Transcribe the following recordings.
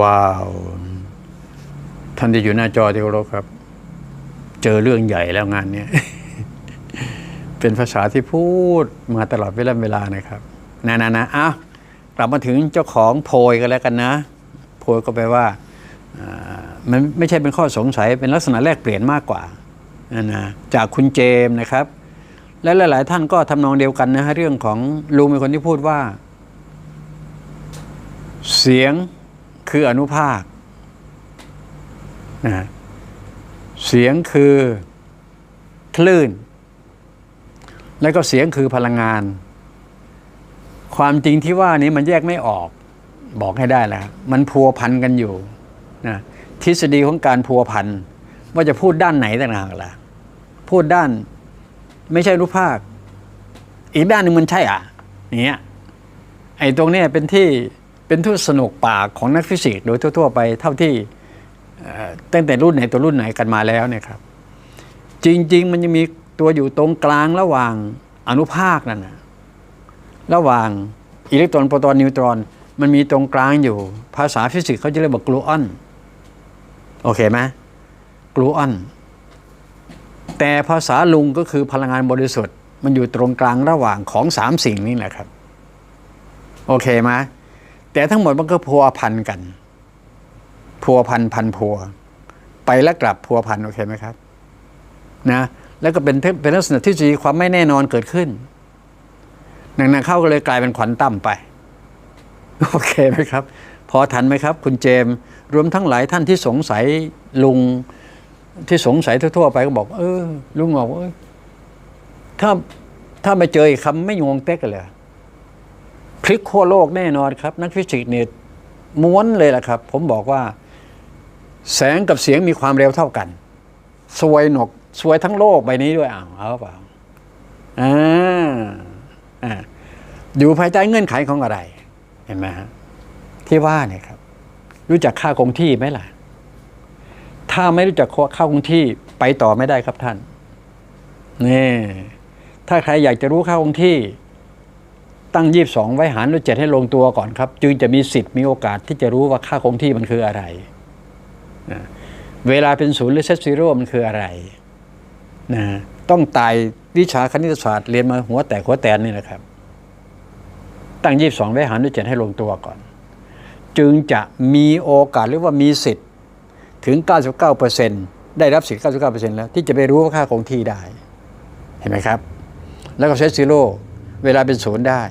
ว้าว ท่านที่อยู่หน้าจอที่เคารพครับ เจอเรื่องใหญ่แล้วงานเนี้ยเป็นภาษาที่พูดมาตลอดเวลาเวลานะครับนะนะนะอ้ากลับมาถึงเจ้าของโพยกันแล้วกันนะ โพยก็แปลว่าอ่มันไม่ใช่เป็นข้อสงสัยเป็นลักษณะแลกเปลี่ยนมากกว่านะนะจากคุณเจมส์นะครับ และหลาย ๆ ท่านก็ทำนองเดียวกันนะฮะเรื่องของลุงเป็นคนที่พูดว่า เสียง คืออนุภาคนะเสียงคือคลื่น แล้วก็เสียงคือพลังงาน ความจริงที่ว่านี้มันแยกไม่ออกบอกให้ได้แล้ว มันพัวพันกันอยู่นะทฤษฎีของการพัวพันว่าจะพูดด้านไหนต่างหากล่ะพูดด้านไม่ใช่รูปภาค อีกด้านหนึ่งมันใช่อะอย่างเงี้ยไอ้ตรงเนี้ยเป็นที่ เป็นทุสนุกปากของนักฟิสิกส์โดยทั่ว ๆ ไปเท่าที่ตั้งแต่รุ่นไหนตัวรุ่นไหนกันมาแล้วเนี่ยครับจริง ๆ มันยังมีตัวอยู่ตรงกลางระหว่างอนุภาคนั่นนะระหว่างอิเล็กตรอนโปรตอนนิวตรอน มันมีตรงกลางอยู่ ภาษาฟิสิกส์เขาจะเรียกว่ากลูออนโอเคไหมกลูออนแต่ภาษาลุงก็คือพลังงานบริสุทธิ์ มันอยู่ตรงกลางระหว่างของสามสิ่งนี้แหละครับ โอเคไหม แต่ทั้งหมดมันก็พัวพันกันพัวพันพันพัว ไปและกลับพัวพันโอเคไหมครับ นะ แล้วก็เป็นเป็นลักษณะที่จีความไม่แน่นอนเกิดขึ้นหนังๆเข้าก็เลยกลายเป็นขวัญต่ำไปโอเคไหมครับ พอทันไหมครับ คุณเจมส์รวมทั้งหลายท่านที่สงสัยลุงที่สงสัยทั่วๆไปก็บอก เออ ลุงบอกว่าถ้าถ้าไม่เจออีกคำไม่งงเต๊กเลย ลิกขั้วโลกแน่นอนครับ นักฟิสิกส์เนี่ยม้วนเลยแหละครับ ผมบอกว่า แสงกับเสียงมีความเร็วเท่ากันสวยหนกสวยทั้งโลกใบนี้ด้วยอ้าวเอาเปล่าอ่าอ่าอยู่ภายใต้เงื่อนไขของอะไร เห็นไหมฮะที่ว่าเนี่ยครับ รู้จักค่าคงที่ไหมล่ะ ถ้าไม่รู้จักค่าคงที่ไปต่อไม่ได้ครับท่านนี่ถ้าใครอยากจะรู้ค่าคงที่ ตั้งยีบสองไว้หารด้วยเจ็ดให้ลงตัวก่อนครับ จึงจะมีสิทธิ์มีโอกาสที่จะรู้ว่าค่าคงที่มันคืออะไรนะเวลาเป็นศูนย์หรือเซตซีโร่มันคืออะไรนะต้องตายวิชาคณิตศาสตร์เรียนมาหัวแตกหัวแตนนี่นะครับ ตั้งยีบสองไว้หารด้วยเจ็ดให้ลงตัวก่อน จึงจะมีโอกาสหรือว่ามีสิทธิ์ถึง 99%ได้รับสิทธิ์ 99%แล้ว ที่จะไปรู้ว่าค่าคงที่ได้ เห็นไหมครับ แล้วก็เซตซีโร่ เวลาเป็นศูนย์ได้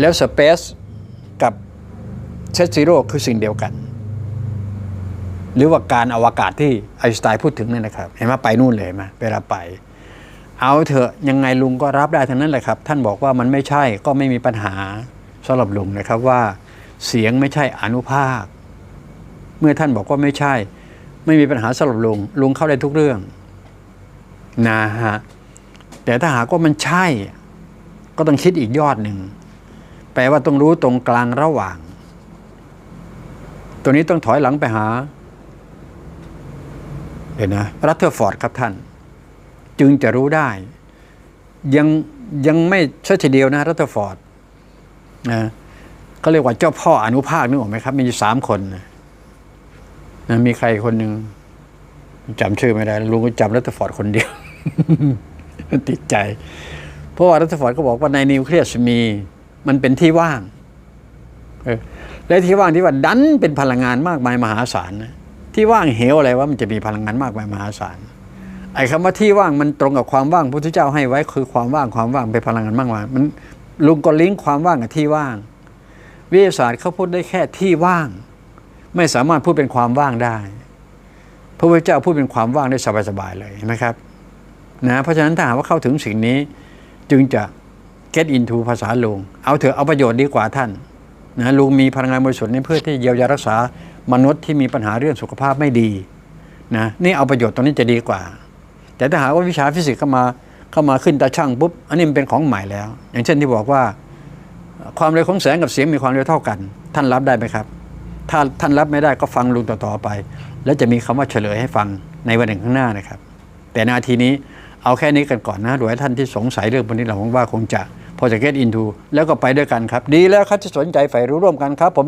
แล้วสเปซกับเซตซีโร่คือสิ่งเดียวกัน หรือว่าการอวกาศที่ไอน์สไตน์พูดถึงนั่นะครับ เห็นไหมไปนู่นเลยมาเวลาไป เอาเถอะยังไงลุงก็รับได้ทั้งนั้นแหละครับ ท่านบอกว่ามันไม่ใช่ก็ไม่มีปัญหาสำหรับลุงนะครับว่าเสียงไม่ใช่อนุภาค เมื่อท่านบอกว่าไม่ใช่ ไม่มีปัญหาสำหรับลุงลุงเข้าได้ทุกเรื่องนะฮะแต่ถ้าหากว่ามันใช่ ก็ต้องคิดอีกยอดหนึ่ง แปลว่าต้องรู้ตรงกลางระหว่าง ตัวนี้ต้องถอยหลังไปหาเห็นนะรัตเทอร์ฟอร์ดครับท่าน จึงจะรู้ได้ ยังยังไม่ใช่ทีเดียวนะรัตเทอร์ฟอร์ดนะเขาเรียกว่าเจ้าพ่ออนุภาคนึกออกไหมครับ มีอยู่สามคนนะมีใครคนหนึ่งจำชื่อไม่ได้ลุงก็จำรัตเทอร์ฟอร์ดคนเดียวติดใจ เพราะว่ารัตเทฟอร์ดก็บอกว่าในนิวเคลียสมีมันเป็นที่ว่างออและที่ว่างที่ว่าดันเป็นพลังงานมากมายมหาศาลนะที่ว่างเหวอะไรว่ามันจะมีพลังงานมากมายมหาศาลไอ้คำว่าที่ว่างมันตรงกับความว่างพระพุทธเจ้าให้ไว้คือความว่างความว่างเป็นพลังงานมากมายมันลุงก็ลิงก์ความว่างกับที่ว่าง วิทยาศาสตร์เขาพูดได้แค่ที่ว่าง ไม่สามารถพูดเป็นความว่างได้ พระพุทธเจ้าพูดเป็นความว่างได้สบายๆเลยเห็นไหมครับนะเพราะฉะนั้นถ้าหากว่าเข้าถึงสิ่งนี้ จึงจะ get into ภาษาลุง เอาเถอะเอาประโยชน์ดีกว่าท่านนะลุงมีพลังงานบริสุทธิ์นี้เพื่อที่เยียวยารักษามนุษย์ที่มีปัญหาเรื่องสุขภาพไม่ดีนะนี่เอาประโยชน์ตรงนี้จะดีกว่า แต่ถ้าหากว่าวิชาฟิสิกส์เข้ามาเข้ามาขึ้นตาช่างปุ๊บอันนี้มันเป็นของใหม่แล้ว อย่างเช่นที่บอกว่า ความเร็วของแสงกับเสียงมีความเร็วเท่ากัน ท่านรับได้ไหมครับ ถ้าท่านรับไม่ได้ก็ฟังลุงต่อๆไป แล้วจะมีคำว่าเฉลยให้ฟังในวันหนึ่งข้างหน้านะครับ แต่นาทีนี้ เอาแค่นี้กันก่อนนะโดยท่านที่สงสัยเรื่องพวกนี้เราหวังว่าคงจะพอจะเก็ตอินทูแล้วก็ไปด้วยกันครับ ดีแล้วครับที่สนใจใฝ่รู้ร่วมกันครับผม